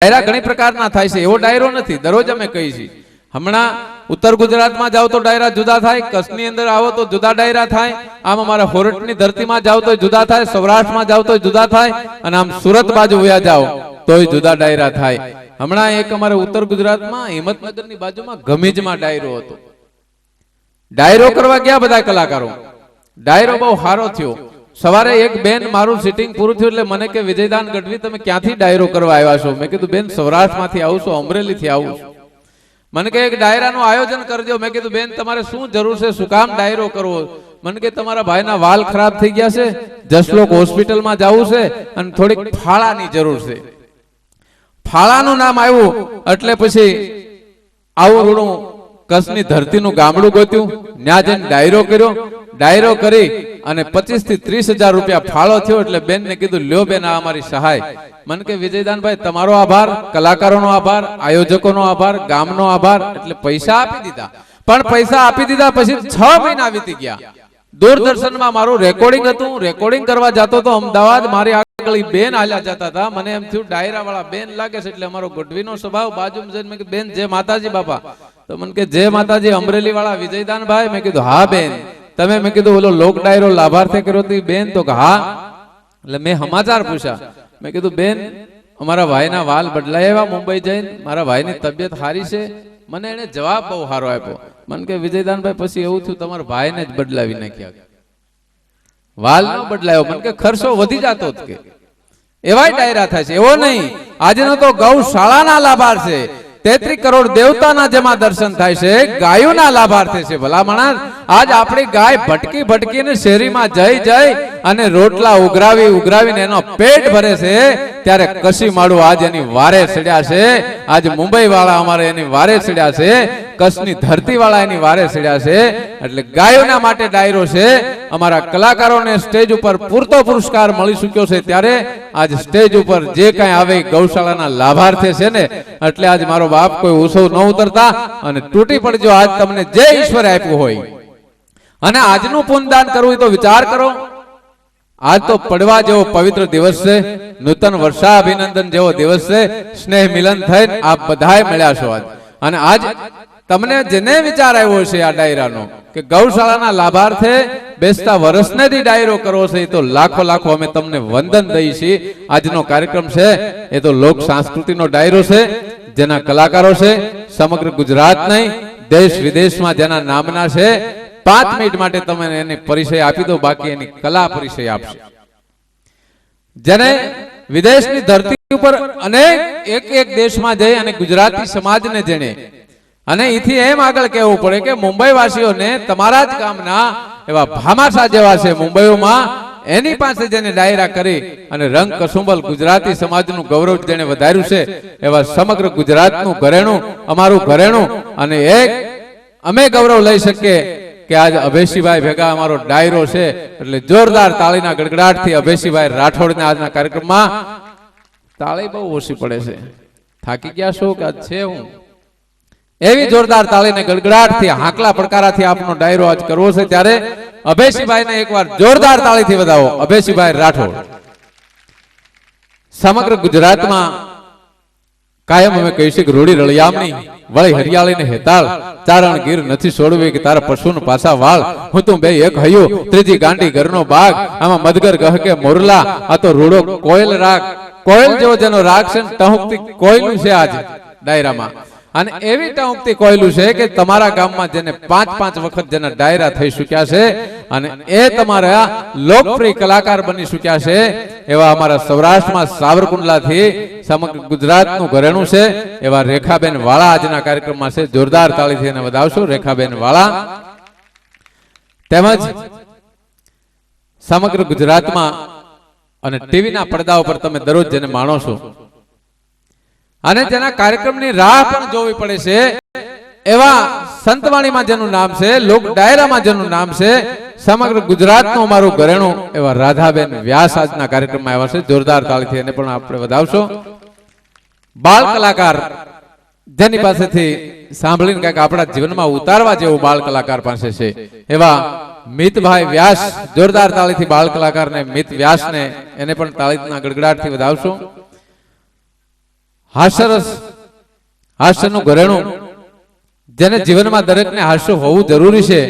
ડાયરા ઘણી પ્રકારના થાય છે, એવો ડાયરો નથી, દરરોજ અમે કહીએ છીએ. હમણાં ઉત્તર ગુજરાતમાં જાઓ તો ડાયરા જુદા થાય, કચ્છની અંદર આવો તો જુદા ડાયરા થાય, આમ અમારા હોરટની ધરતીમાં જાઓ તો જુદા થાય, સૌરાષ્ટ્રમાં જાઓ તો જુદા થાય, અને આમ સુરત બાજુ વયા જાઓ તોય જુદા ડાયરા થાય. હમણાં એક અમારે ઉત્તર ગુજરાતમાં, હિંમતનગરની બાજુમાં ગમીજમાં ડાયરો હતો. ડાયરો કરવા ગયા બધા કલાકારો. ડાયરો બહુ સારો થયો. સવારે એક બેન મારું સિટિંગ પૂરું થયું એટલે મને કે, વિજયદાન ગઢવી, તમે ક્યાંથી ડાયરો કરવા આવ્યા છો? મેં કીધું, બેન, સૌરાષ્ટ્રમાંથી આવું છું, અમરેલીથી આવું છું. મને કે, એક ડાયરાનું આયોજન કરજો. મેં કીધું, બેન, તમારે શું જરૂર છે? શું કામ ડાયરો કરવો? મને કે, તમારા ભાઈના વાલ ખરાબ થઈ ગયા છે, જસલોક હોસ્પિટલમાં જવું છે અને થોડીક ફાળાની જરૂર છે. ફાળાનું નામ આવ્યું, એટલે પછી આવું રૂડું કચ્છની ધરતીનું ગામડું ગોત્યું. ત્યાં જઈને ડાયરો કર્યો. ડાયરો કરી અને પચીસથી ત્રીસ હજાર રૂપિયા ફાળો થયો એટલે બેન ને કીધું, લ્યો બેન, આ અમારી સહાય. મને કે, વિજયદાનભાઈ, તમારો આભાર, કલાકારોનો આભાર, આયોજકોનો આભાર, ગામનો આભાર. એટલે પૈસા આપી દીધા. પણ પૈસા આપી દીધા પછી છ મહિના વીતી ગયા. દૂરદર્શનમાં મારું રેકોર્ડિંગ હતું. રેકોર્ડિંગ કરવા જતો તો અમદાવાદ મારી આગળ બેન આલ્યા જતા હતા. મને એમ થયું ડાયરા વાળા બેન લાગે છે એટલે અમારો ગઢવીનો સ્વભાવ. બાજુ બેન જે માતાજી બાપા. તો મને કે, જય માતાજી અમરેલી વાળા વિજયદાનભાઈ. મેં કીધું, હા, બેન. તમે મેં કીધું, ઓલો લોક ડાયરો લાભાર્થી કર્યો હતી બેન. તો કે, હા. એટલે મેં સમાચાર પૂછ્યા. મેં કીધું, બેન, અમારા ભાઈના વાલ બદલાયા મુંબઈ જઈને. મારા ભાઈની તબિયત સારી છે. મને એને જવાબ બહુ સારો આપ્યો. મને કે, વિજયદાનભાઈ, પછી એવું થયું, તમારા ભાઈને જ બદલાવી નાખ્યા. વાલ ન બદલાયો. મને કે, ખર્ચો વધી જતો કે. એવાય ડાયરા થાય છે. એવો નહીં. આજનો તો ગૌશાળાના લાભાર છે. તેત્રી કરોડ દેવતાના જેમાં દર્શન થાય છે, ગાયોના લાભાર્થી છે. ભલા આજ આપણી ગાય ભટકી ભટકીને શેરીમાં જઈ જઈ અને રોટલા ઉઘરાવી, ઉઘરાવીને એનો પેટ ભરે છે, ત્યારે કશી માળું આજ એની વારે ચડ્યા છે? આજ મુંબઈ વાળા અમારે એની વારે ચડ્યા છે? કચ્છની ધરતી વાળા એની વારે ચડ્યા છે? એટલે ગાયોના માટે ડાયરો છે. અમારા કલાકારોને સ્ટેજ ઉપર પૂરતો પુરસ્કાર મળી ચૂક્યો છે ત્યારે આજ સ્ટેજ ઉપર જે કાંઈ આવે ગૌશાળાના લાભાર્થી છે ને, એટલે આજ મારો બાપ કોઈ ઉત્સવ ન ઉતરતા અને તૂટી પડજો આજ તમને જે ઈશ્વરે આપ્યું હોય. અને આજનું પુનદાન કરવું તો વિચાર કરો. આજ તો પડવા જેવો પવિત્ર દિવસ છે, નૂતન વર્ષા અભિનંદન જેવો દિવસ છે સ્નેહ મિલન થઈને આપ બધાએ મળ્યા છો આજ. અને આજ તમને જેને વિચાર આવ્યો છે આ ડાયરાનો, કે ગૌશાળાના લાભાર્થે બેસતા વર્ષને થી ડાયરો કરવો છે, એ તો લાખો લાખો અમે તમને વંદન દઈએ છીએ. આજનો કાર્યક્રમ છે, એ તો લોક સંસ્કૃતિનો ડાયરો છે, જેના કલાકારો છે, સમગ્ર ગુજરાત નહીં, દેશ વિદેશમાં જેના નામના છે પાંચ મિનિટ માટે તમે એને પરિચય આપી દો, બાકી એની કલા પરિચય આપશે. જેને વિદેશની ધરતી ઉપર અનેક, એક એક દેશમાં જઈ અને ગુજરાતી સમાજને જેણે, અને એથી એમ આગળ કહેવું પડે કે મુંબઈ વાસીઓને તમારા જ કામના એવા ભામાસા જેવા છે મુંબઈમાં એની પાસે જેને ડાયરા કરી અને રંગ કસુંબલ ગુજરાતી સમાજનું ગૌરવ જેને વધાર્યું છે, એવા સમગ્ર ગુજરાતનું ઘરેણું, અમારું ઘરેણું, અને એક અમે ગૌરવ લઈ શકીએ કે આજ અભયસિંહભાઈ ભેગા અમારો ડાયરો છે, એટલે જોરદાર તાળીના ગડગડાટથી અભયસિંહભાઈ રાઠોડના આજના કાર્યક્રમમાં તાળી બહુ ઓછી પડે છે. થાકી ગયા છો કે છે હું? એવી જોરદાર તાળીને ગડગડાટથી, હાંકલા પડકારાથી આપનો ડાયરો આજ કરવો છે ત્યારે અભયસિંહભાઈને એકવાર જોરદાર તાળીથી વધાવો. અભેશીભાઈ રાઠોડ. સમગ્ર ગુજરાતમાં કાયમ અમે કહીશું કે રૂડી રળિયામણી, વળી હરિયાળીને હેતાળ, ચારણ ગીર નથી છોડવી કે તારા પશુનું પાછા વાળ. હું તું બે એક હયું, ત્રીજી ગાંડી ઘરનો બાગ, આમાં મદગર ગહ કે મોરલા, આ તો રૂડો કોયલ રાગ. કોયલ જેવો જેનો રાગ છે ટહુકતી કોયલું છે આજે ડાયરામાં. અને એવી ટહુકતી કોયલું છે કે તમારા ગામમાં જેને પાંચ પાંચ વખત જેના ડાયરા થઈ ચૂક્યા છે અને એ તમારા લોકપ્રિય કલાકાર બની ચૂક્યા છે એવા અમારા સૌરાષ્ટ્રમાં સાવરકુંડલાથી સમગ્ર ગુજરાતનું ઘરેણું છે. એવા રેખાબેન વાળા આજના કાર્યક્રમમાં છે. જોરદાર તાળીથી એને વધાવશું. રેખાબેન વાળા. તેમજ સમગ્ર ગુજરાતમાં અને ટીવીના પડદા ઉપર તમે દરરોજ જેને માણો છો. અને તેના કાર્યક્રમની રાહ પણ જોવી પડે છે. એવા સંતવાણીમાં જેનું નામ છે લોક ડાયરામાં જેનું નામ છે સમગ્ર ગુજરાતનું અમારું ઘરેણું એવા રાધાબેન વ્યાસ આજના કાર્યક્રમમાં આવ્યા છે. જોરદાર તાળીથી એને પણ આપણે વધાવશો. બાળ કલાકાર જેની પાસેથી સાંભળીને કંઈક આપણા જીવનમાં ઉતારવા જેવું બાળ કલાકાર પાસે છે. એવા મિતભાઈ વ્યાસ, જોરદાર તાળીથી બાળ કલાકારને મિત વ્યાસને એને પણ તાળીના ગડગડાટથી વધાવશો. હાસ્યરસ, હાસ્યનું ઘરેણું, જેને જીવનમાં દરેકને હાસ્ય હોવું જરૂરી છે,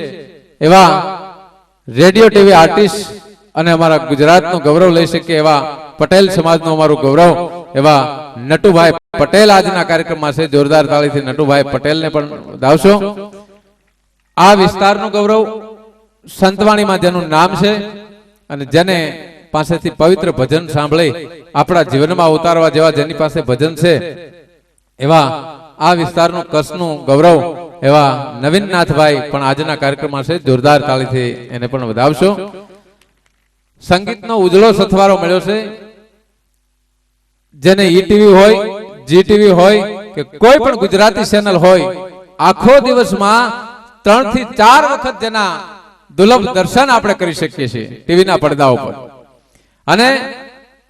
એવા રેડિયો ટીવી આર્ટિસ્ટ અને અમારા ગુજરાતનું ગૌરવ લઈ શકીએ એવા પટેલ સમાજનું અમારું ગૌરવ, એવા નટુભાઈ પટેલ આજના કાર્યક્રમમાં છે. જોરદાર તાળીથી નટુભાઈ પટેલને પણ દાવશો આ વિસ્તારનું ગૌરવ સંતવાણીમાં જેનું નામ છે અને જેને પાસેથી પવિત્ર ભજન સાંભળી આપણા જીવનમાં ઉતારવા જેવા જેની પાસે ભજન છે, એવા આ વિસ્તારનું કચ્છનું ગૌરવ એવા નવીનનાથભાઈ પણ આજના કાર્યક્રમમાં છે. જોરદાર તાળીથી એને પણ વધાવશો. સંગીતનો ઉજળો સથવારો મળ્યો છે. જેને ઈટીવી હોય જીટીવી હોય કે કોઈ પણ ગુજરાતી ચેનલ હોય, આખો દિવસમાં ત્રણથી ચાર વખત જેના દુર્લભ દર્શન આપણે કરી શકીએ છીએ ટીવીના પડદા ઉપર. અને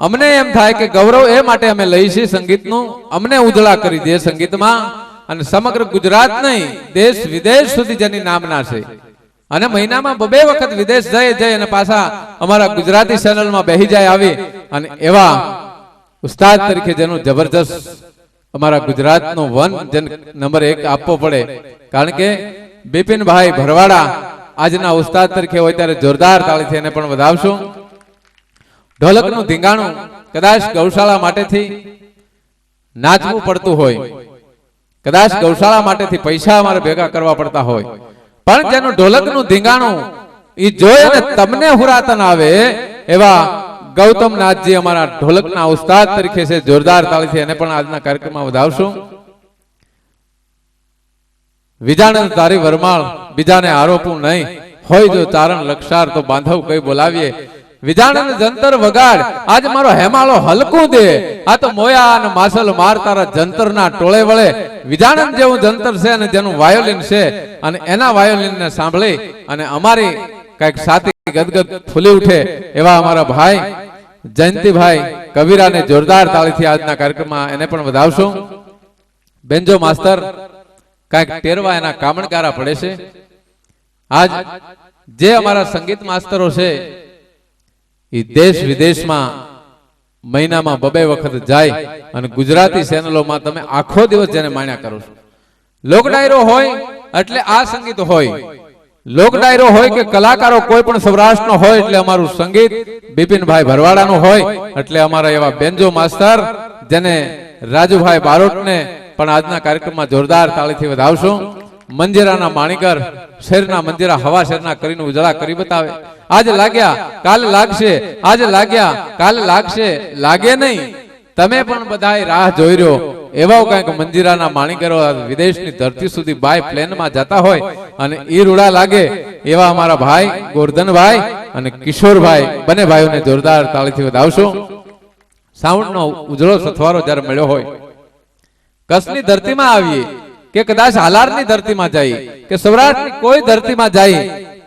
અમને એમ થાય કે ગૌરવ એ માટે અમે લઈ છીએ સંગીતનું. અમને ઉજળા કરી દે સંગીતમાં. અને સમગ્ર ગુજરાત નહીં, દેશ વિદેશ સુધી જેની નામના છે. અને મહિનામાં બે વખત વિદેશ જઈ જઈ અને પાછા અમારા ગુજરાતી ચેનલમાં બેહી જાય આવી. અને એવા ઉસ્તાદ તરીકે જેનું જબરજસ્ત અમારા ગુજરાતનો વન જન નંબર એક આપવો પડે. કારણ કે બિપિનભાઈ ભરવાડા આજના ઉસ્તાદ તરીકે હોય ત્યારે જોરદાર તાળીથી એને પણ વધાવશું. ઢોલકનું ધીંગાણું કદાચ ગૌશાળા માટેથી નાચવું પડતું હોય. કદાચ ગૌશાળા માટેથી પૈસા અમારે ભેગા કરવા પડતા હોય. પણ જેનું ઢોલકનું ધીંગાણું એ જોઈ અને તમને હુરાતન આવે, એવા ગૌતમ નાથજી અમારા ઢોલકના ઉસ્તાદ તરીકે છે, જોરદાર તાળીથી એને પણ આજના કાર્યક્રમમાં વધાવશું. વિજાણન તારી વરમાળ બીજાને આરોપું નહીં. હોય જો ચારણ લક્ષાર તો બાંધવ કઈ બોલાવીએ. વિજાણન જંતર વગાડ. આજ મારો હેમાળો હલકું દે. આ તો મોયા અને માસલ માર તારા જંતરના ટોળે વળે. વિજાણન જેવું જંતર છે અને જેનું વાયોલિન છે. અને એના વાયોલિન ને સાંભળી અને અમારી કંઈક સાથી ગદગદ ફૂલી ઉઠે એવા અમારા ભાઈ, જયંતિભાઈ, કબીરાને જોરદાર તાળીથી આજના કાર્યક્રમમાં એને પણ વધાવશું. બેન્જો માસ્તર, કાંઈક ટેરવા એના કામણકારા પડે છે. આજ જે અમારા સંગીત માસ્તરો છે દેશ વિદેશમાં મહિનામાં બબે વખત જાય અને ગુજરાતી ચેનલોમાં તમે આખો દિવસ જેને માણ્યા કરો છો. લોક ડાયરો હોય એટલે આ સંગીત હોય. લોક ડાયરો હોય કે કલાકારો કોઈ પણ સૌરાષ્ટ્રનો હોય એટલે અમારું સંગીત, બિપિનભાઈ ભરવાડાનું હોય એટલે અમારા એવા બેન્જો માસ્તર જેને રાજુભાઈ બારોટને પણ આજના કાર્યક્રમમાં જોરદાર તાળીથી વધાવશું. મંજીરાના માણીકર શેરના મંજેરા, હવા શેરના કરીને ઉજળા કરી બતાવે. આજે લાગ્યા, કાલે લાગશે, આજે લાગ્યા, કાલે લાગશે, લાગે નહીં. તમે પણ બધા રાહ જોઈ રહ્યો. એવા કંઈક મંજીરાના માણીકરો વિદેશની ધરતી સુધી બાય પ્લેનમાં જતા હોય અને એ રૂડા લાગે. એવા અમારા ભાઈ, ગોરધનભાઈ અને કિશોરભાઈ, બંને ભાઈઓને જોરદાર તાળીથી વધાવશો. સાઉન્ડનો ઉજળો સથવારો જ્યારે મળ્યો હોય. કચ્છની ધરતીમાં આવીએ. કે કદાચ હાલારની ધરતીમાં જાય, કે સૌરાષ્ટ્રની કોઈ ધરતીમાં જાય,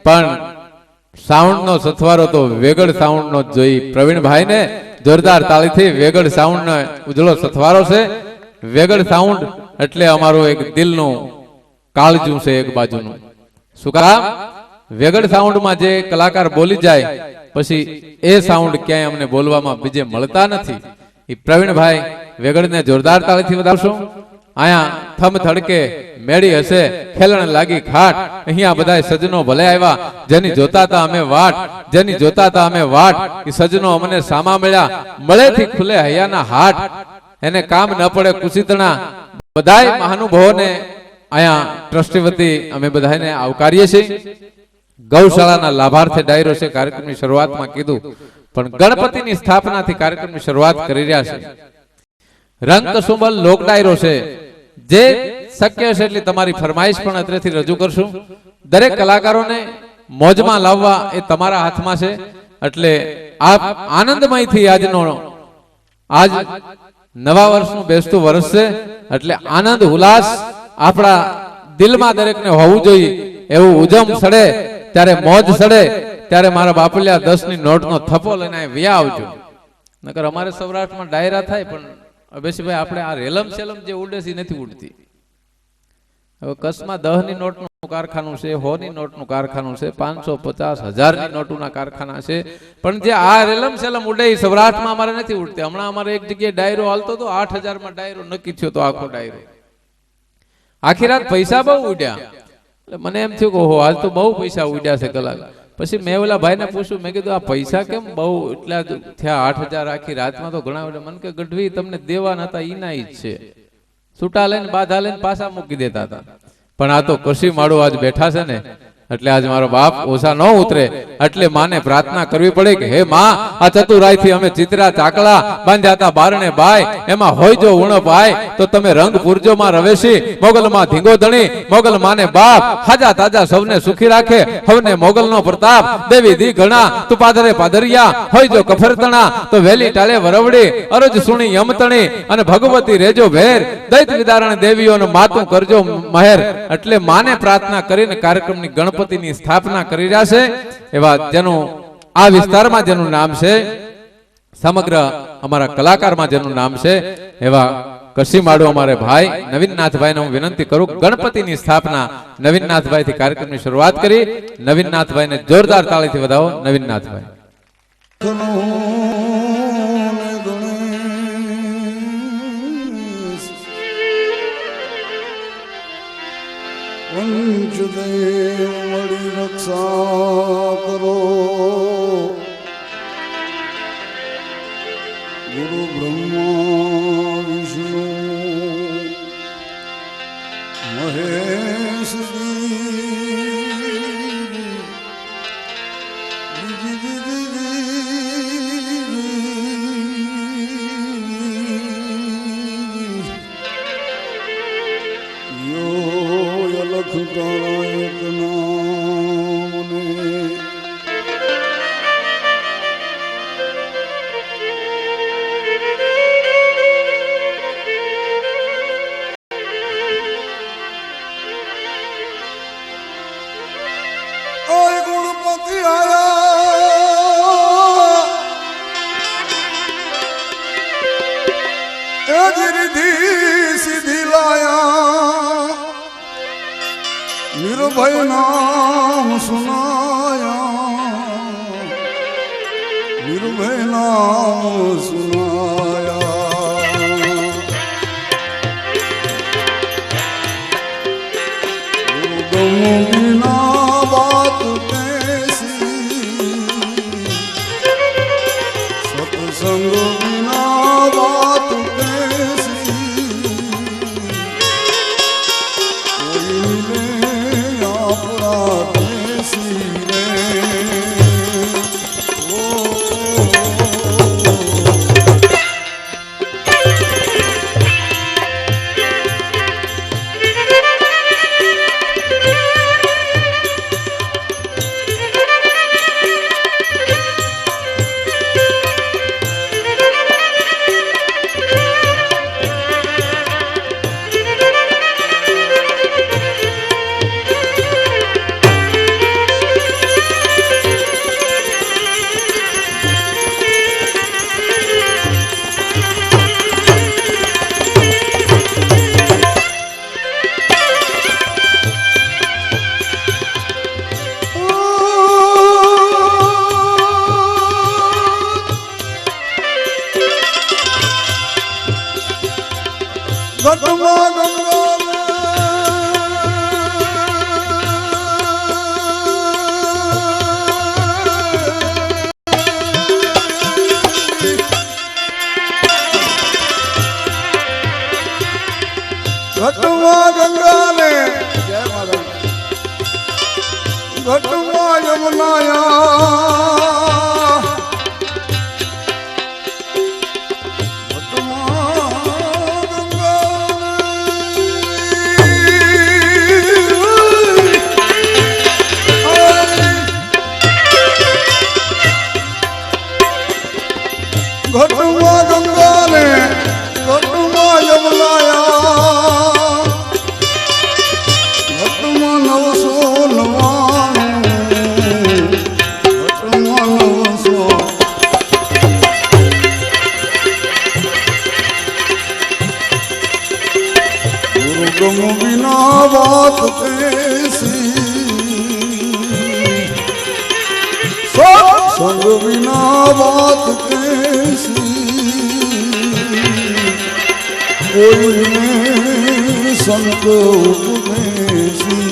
પણ સાઉન્ડનો સથવારો તો વેગળ સાઉન્ડનો જ જોઈ પ્રવીણભાઈ ને જોરદાર તાળીથી વેગળ સાઉન્ડનો ઉજળો સથવારો છે. વેગળ સાઉન્ડ એટલે અમારું એક દિલનું કાળજું છે એક બાજુનું. શું કામ? વેગડ સાઉન્ડમાં જે કલાકાર બોલી જાય, પછી એ સાઉન્ડ ક્યાંય અમને બોલવામાં બીજે મળતા નથી. એ પ્રવીણભાઈ વેગડને જોરદાર તાળીથી વધાવશો અહીંયા થમ થડકે મેળી હશે, ખેલણ લાગી ખાટ, અહીંયા બધા સજનો ભલે આવ્યા, જેની જોતા હતા અમે વાટ, જેની જોતા હતા અમે વાટ, એ સજનો અમને સામા મળ્યા, મળેથી ખુલે હૈયાના હાટ, એને કામ ન પડે કુશિતણા. બધાય મહાનુભાવોને અહીંયા ટ્રસ્ટી વતી અમે બધાને આવકારીએ છીએ. ગૌશાળાના લાભાર્થે ડાયરો છે કાર્યક્રમની શરૂઆતમાં કીધું, પણ ગણપતિની સ્થાપનાથી કાર્યક્રમની શરૂઆત કરી રહ્યા છે. રંગ સુંબલ લોક ડાયરો છે. જે શક્ય છે એટલી તમારી ફરમાઈશ પણ અત્રેથી રજૂ કરશું. દરેક કલાકારોને મોજમાં લાવવા એ તમારા હાથમાં છે. એટલે આપ આનંદમયથી આજનો આજ નવા વર્ષનું બેસતું વર્ષ છે. એટલે આનંદ, ઉલ્લાસ આપણા દિલમાં દરેકને હોવું જોઈએ. એવું ઉજમ સડે, ત્યારે મોજ સડે, ત્યારે મારા બાપલિયા દસની નોટ નો થપો લઈને વ્યા આવજો. નકર અમારે સૌરાષ્ટ્રમાં ડાયરા થાય પણ અભેશભાઈ આપણે આ રેલમ સેલમ જે ઉડે છે નથી ઉડતી. હવે કચ્છમાં દહની નોટ કારખાનું છે, હોની નોટનું કારખાનું છે, પાંચસો પચાસ હજારની નોટોના કારખાના છે. પણ જે આ રેલમ સેલમ ઉડે એ સૌરાષ્ટ્રમાં અમારે નથી ઉડતી. હમણાં અમારે એક જગ્યાએ ડાયરો હાલતો હતો, આઠ હજારમાં ડાયરો નક્કી થયો તો આખો ડાયરો. આખી રાત પૈસા બહુ ઉડ્યા. એટલે મને એમ થયું કે હો આજ તો બહુ પૈસા ઉડ્યા છે કલાક. પછી મેં ઓલા ભાઈને પૂછ્યું, મેં કીધું, આ પૈસા કેમ બહુ એટલા થયા? આઠ હજાર આખી રાતમાં તો ઘણા બધા. મને કે, ગઢવી, તમને દેવાના હતા, ઈના જ છે. છૂટા લઈને, બાધા લઈને પાછા મૂકી દેતા હતા. પણ આ તો કૃષિ માળો આજ બેઠા છે ને? એટલે આજ મારો બાપ ઓછા ન ઉતરે. એટલે માને પ્રાર્થના કરવી પડે કે, હે માં, આ ચતુરાઈ થી અમે ચિત્રા, ચાકલા બાંધ્યા બારણે બાય. એમાં હોય જો ઉણો ભાઈ તો તમે રંગ પૂરજો માં રવેશી મોગલ માં ધીંગો ધણી મોગલ માને બાપ. હાજા તાજા સૌને સુખી રાખે. હવને મોગલ નો પ્રતાપ. દેવી દી ઘણા, તું પાદરે પાદરિયા. હોય જો કફરતણા, તો વેલી ટાળે વરવડી. અરજ સુણી યમતણી, અને ભગવતી રેજો ભેર. દૈત વિદારણ દેવીઓનું માતું કરજો મહેર. એટલે માને પ્રાર્થના કરીને કાર્યક્રમની ગણપતિની સ્થાપના કરી રહ્યા છે, એવા જેનું આ વિસ્તારમાં જેનું નામ છે, સમગ્ર અમારા કલાકારમાં જેનું નામ છે, એવા કસીમાડુ અમારે ભાઈ નવીનનાથભાઈને હું વિનંતી કરું, ગણપતિની સ્થાપના નવીનનાથભાઈથી કાર્યક્રમની શરૂઆત કરી, નવીનનાથભાઈને જોરદાર તાળીથી વધાવો, નવીનનાથભાઈ. પંચદેવ મળી એ જ રીધિ સીધી લાયા નિર્ભય નામ સુનાયા નિર્ભય નામ સુનાયા ઘટમાં ગંગાને ઘટમાં યમુનાયા तुम बिना बात कैसी संग बिना बात कैसी कोई में संतोष कैसी